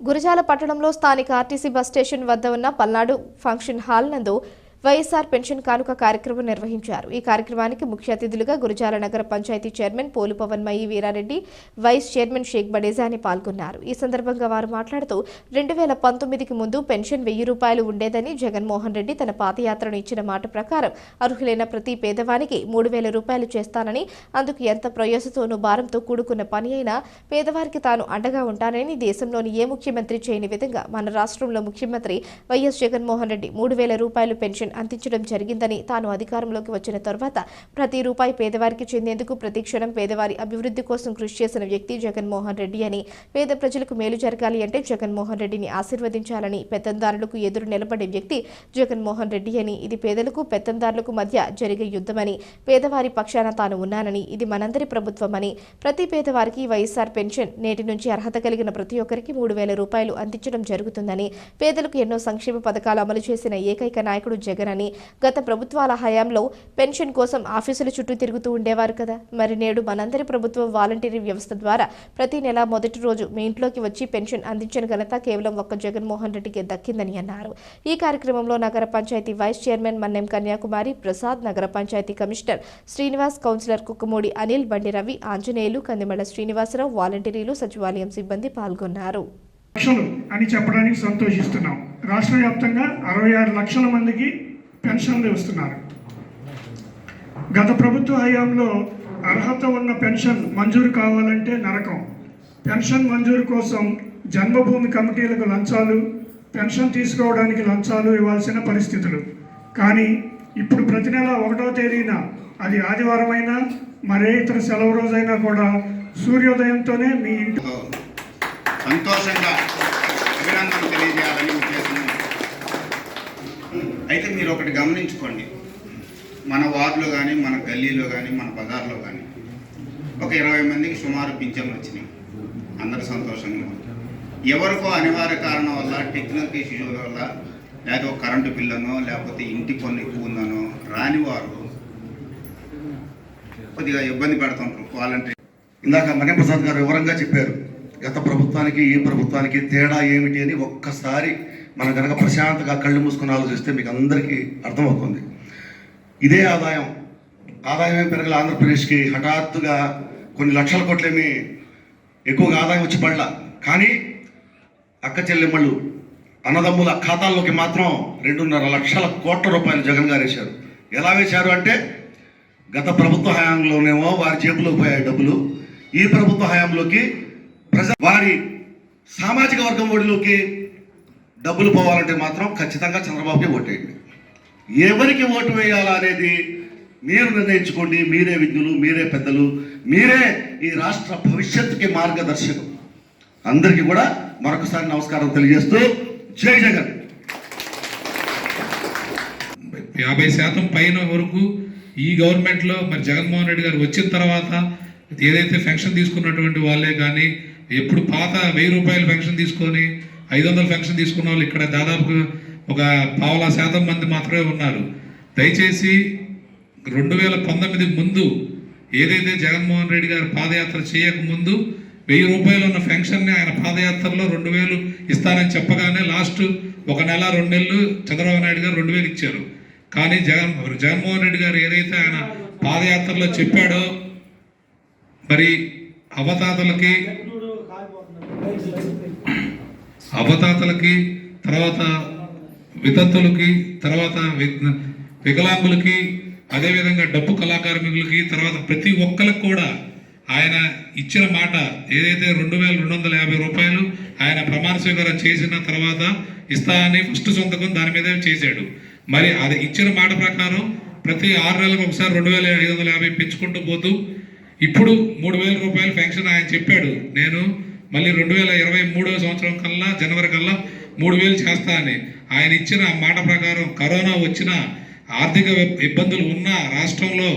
గురజాల పట్టణంలో స్థానిక RTC bus station వద్ద ఉన్న పల్నాడు ఫంక్షన్ హాల్ నందు వైఎస్ఆర్ పెన్షన్ కానుక కార్యక్రమం నిర్వహించారు. ఈ కార్యక్రమానికి ముఖ్య అతిథులుగా గురజాల నగర panchayat chairman Polu Pavanmayi Veerareddy vice chairman Shaik Badejani పాల్గొన్నారు. ఈ సందర్భంగా వారు మాట్లాడుతూ రెండు వేల పంతొమ్మిదికి ముందు పెన్షన్ వెయ్యి రూపాయలు ఉండేదని జగన్మోహన్ రెడ్డి తన పాదయాత్రను ఇచ్చిన మాట ప్రకారం అర్హులైన ప్రతి పేదవానికి మూడు వేల రూపాయలు చేస్తానని అందుకు ఎంత ప్రయాసతోనూ భారంతో కూడుకున్న పని అయినా పేదవారికి తాను అండగా ఉంటానని దేశంలోని ఏ ముఖ్యమంత్రి చేయని విధంగా మన రాష్ట్రంలో ముఖ్యమంత్రి వైఎస్ జగన్మోహన్ రెడ్డి మూడు వేల రూపాయలు పెన్షన్ అందించడం జరిగిందని తాను అధికారంలోకి వచ్చిన తర్వాత ప్రతి రూపాయి పేదవారికి చెందేందుకు ప్రతి క్షణం పేదవారి అభివృద్ధి కోసం కృషి చేసిన వ్యక్తి జగన్మోహన్ రెడ్డి అని. పేద ప్రజలకు మేలు జరగాలి అంటే జగన్మోహన్ రెడ్డిని ఆశీర్వదించాలని పెత్తందారులకు ఎదురు నిలబడే వ్యక్తి జగన్మోహన్ రెడ్డి అని. ఇది పేదలకు పెత్తందారులకు మధ్య జరిగే యుద్ధమని. పేదవారి పక్షాన తాను ఉన్నానని. ఇది మనందరి ప్రభుత్వమని. ప్రతి పేదవారికి వైఎస్ఆర్ పెన్షన్ నేటి నుంచి అర్హత కలిగిన ప్రతి ఒక్కరికి మూడు వేల రూపాయలు అందించడం జరుగుతుందని. పేదలకు ఎన్నో సంక్షేమ పథకాలు అమలు చేసిన ఏకైక నాయకుడు జగన్ అని గత ప్రభుత్వాల హయాంలో పెన్షన్ కోసం ఆఫీసుల చుట్టూ తిరుగుతూ ఉండేవారు కదా. మరి నేడు మనందరి ప్రభుత్వం వాలంటీరీ వ్యవస్థ ద్వారా ప్రతి నెల మొదటి రోజు మీ ఇంట్లోకి వచ్చి పెన్షన్ అందించిన ఘనత కేవలం ఒక్క జగన్మోహన్ రెడ్డికి దక్కిందని అన్నారు. ఈ కార్యక్రమంలో నగర పంచాయతీ వైస్ చైర్మన్ మన్నెం కన్యాకుమారి ప్రసాద్ నగర పంచాయతీ కమిషనర్ శ్రీనివాస్ కౌన్సిలర్ కుక్కమూడి అనిల్ బండి రవి ఆంజనేయులు కందిమళ్ళ శ్రీనివాసరావు వాలంటీర్లు సచివాలయం సిబ్బంది పాల్గొన్నారు. లక్షలు అని చెప్పడానికి సంతోషిస్తున్నాం. రాష్ట్ర వ్యాప్తంగా అరవై ఆరు లక్షల మందికి పెన్షన్లు ఇస్తున్నారు. గత ప్రభుత్వ హయాంలో అర్హత ఉన్న పెన్షన్ మంజూరు కావాలంటే నరకం. పెన్షన్ మంజూరు కోసం జన్మభూమి కమిటీలకు లంచాలు పెన్షన్ తీసుకోవడానికి లంచాలు ఇవ్వాల్సిన పరిస్థితులు. కానీ ఇప్పుడు ప్రతి నెల ఒకటో తేదీన అది ఆదివారం అయినా మరే ఇతర సెలవు రోజైనా కూడా సూర్యోదయంతోనే మీ ఇంటి సంతోషంగా అభినందన తెలియజేయాలని ఉద్దేశం మీరు ఒకటి గమనించుకోండి. మన వార్డులో కానీ మన గల్లీలో కానీ మన బజార్లో కానీ ఒక ఇరవై మందికి సుమారు పింఛన్లు వచ్చినాయి. అందరు సంతోషంగా ఎవరికో అనివార్య కారణం వల్ల టెక్నికల్ ఇష్యూ వల్ల లేకపోతే కరెంటు బిల్లనో లేకపోతే ఇంటి పన్ను ఎక్కువ ఉందనో రాని వారు కొద్దిగా ఇబ్బంది పెడుతుంటారు. వాలంటీర్ ఇందాక మణిప్రసాద్ గారు వివరంగా చెప్పారు. గత ప్రభుత్వానికి ఈ ప్రభుత్వానికి తేడా ఏమిటి అని ఒక్కసారి మనం కనుక ప్రశాంతంగా కళ్ళు మూసుకొని ఆలోచిస్తే మీకు అందరికీ అర్థమవుతుంది. ఇదే ఆదాయం. ఆదాయం ఏం పెరగల ఆంధ్రప్రదేశ్కి హఠాత్తుగా కొన్ని లక్షల కోట్లేమి ఎక్కువగా ఆదాయం వచ్చి పడల. కానీ అక్క చెల్లెమ్మలు అన్నదమ్ముల ఖాతాల్లోకి మాత్రం రెండున్నర లక్షల కోట్ల రూపాయలు జగన్ గారు వేశారు. ఎలా వేశారు అంటే గత ప్రభుత్వ హయాంలోనేమో వారి జేబులో పోయాయి డబ్బులు. ఈ ప్రభుత్వ హయాంలోకి ప్రజ వారి సామాజిక వర్గం ఒడిలోకి డబ్బులు పోవాలంటే మాత్రం ఖచ్చితంగా చంద్రబాబుకి ఓటేయండి. ఎవరికి ఓటు వేయాలా అనేది మీరు నిర్ణయించుకోండి. మీరే విజ్ఞులు మీరే పెద్దలు మీరే ఈ రాష్ట్ర భవిష్యత్తుకి మార్గదర్శకం అందరికీ కూడా మరొకసారి నమస్కారం తెలియజేస్తూ జై జగన్. యాభై శాతం పైన వరకు ఈ గవర్నమెంట్లో మరి జగన్మోహన్ రెడ్డి గారు వచ్చిన తర్వాత ఏదైతే పెన్షన్ తీసుకున్నటువంటి వాళ్ళే కానీ ఎప్పుడు పాత వెయ్యి రూపాయలు పెన్షన్ తీసుకొని ఐదు వందల పెన్షన్ తీసుకున్న వాళ్ళు ఇక్కడ దాదాపు ఒక పావులా శాతం మంది మాత్రమే ఉన్నారు. దయచేసి రెండు వేల పంతొమ్మిది ముందు ఏదైతే జగన్మోహన్ రెడ్డి గారు పాదయాత్ర చేయక ముందు వెయ్యి రూపాయలు ఉన్న పెన్షన్ని ఆయన పాదయాత్రలో రెండు వేలు ఇస్తానని చెప్పగానే లాస్ట్ ఒక నెల రెండు నెలలు చంద్రబాబు నాయుడు గారు రెండు వేలు ఇచ్చారు. కానీ జగన్ జగన్మోహన్ రెడ్డి గారు ఏదైతే ఆయన పాదయాత్రలో చెప్పాడో మరి అవతాతలకి అవతాతలకి తర్వాత వితంతులకి తర్వాత వి- వికలాంగులకి అదేవిధంగా డబ్బు కళాకార్మికులకి తర్వాత ప్రతి ఒక్కరికి కూడా ఆయన ఇచ్చిన మాట ఏదైతే రెండు వేల రెండు వందల యాభై రూపాయలు ఆయన ప్రమాణ స్వీకారం చేసిన తర్వాత ఇస్తా అని ఫస్ట్ సొంతకం దాని మీదే చేశాడు. మరి అది ఇచ్చిన మాట ప్రకారం ప్రతి ఆరు నెలలకు ఒకసారి రెండు వేల ఐదు వందల యాభై పెంచుకుంటూ పోతూ ఇప్పుడు మూడు వేల రూపాయలు పెన్షన్ ఆయన చెప్పాడు. నేను మళ్ళీ రెండు వేల ఇరవై మూడవ సంవత్సరం కల్లా జనవరి కల్లా మూడు వేలు చేస్తా అని. ఆయన ఇచ్చిన మాట ప్రకారం కరోనా వచ్చిన ఆర్థిక ఇబ్బందులు ఉన్నా రాష్ట్రంలో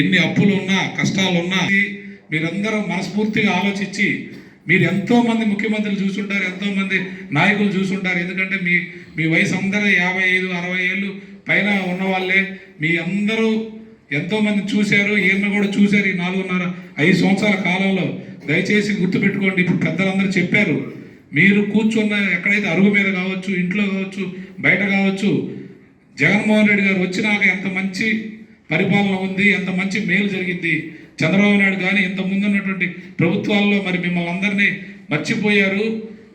ఎన్ని అప్పులు ఉన్నా కష్టాలు ఉన్నా మీరందరూ మనస్ఫూర్తిగా ఆలోచించి మీరు ఎంతో మంది ముఖ్యమంత్రులు చూసుంటారు ఎంతో మంది నాయకులు చూసుంటారు. ఎందుకంటే మీ మీ వయసు అందరూ యాభై ఐదు అరవై ఏళ్ళు పైన ఉన్న వాళ్ళే మీ అందరూ ఎంతో మంది చూశారు ఈయన కూడా చూశారు ఈ నాలుగున్నర ఐదు సంవత్సరాల కాలంలో. దయచేసి గుర్తుపెట్టుకోండి ఇప్పుడు పెద్దలందరూ చెప్పారు మీరు కూర్చున్న ఎక్కడైతే అరుగు మీద కావచ్చు ఇంట్లో కావచ్చు బయట కావచ్చు జగన్మోహన్ రెడ్డి గారు వచ్చినాక ఎంత మంచి పరిపాలన ఉంది ఎంత మంచి మేలు జరిగింది చంద్రబాబు నాయుడు కానీ ఇంత ముందు ఉన్నటువంటి ప్రభుత్వాల్లో మరి మిమ్మల్ని అందరినీ మర్చిపోయారు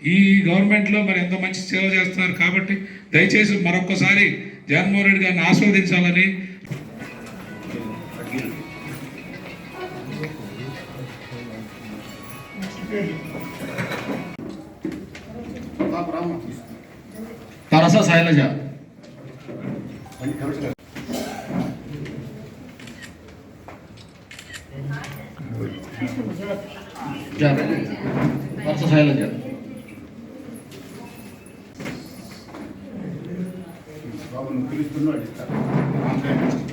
ఈ గవర్నమెంట్లో మరి ఎంత మంచి సేవ చేస్తున్నారు కాబట్టి దయచేసి మరొక్కసారి జగన్మోహన్ రెడ్డి గారిని ఆస్వాదించాలని. తరస శైలజ జా- తరస శైలజ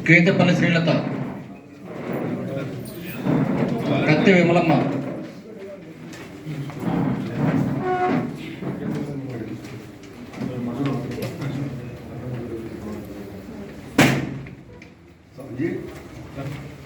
కేతపల్లి శ్రీలత కత్తి విమలమ్మ Thank you.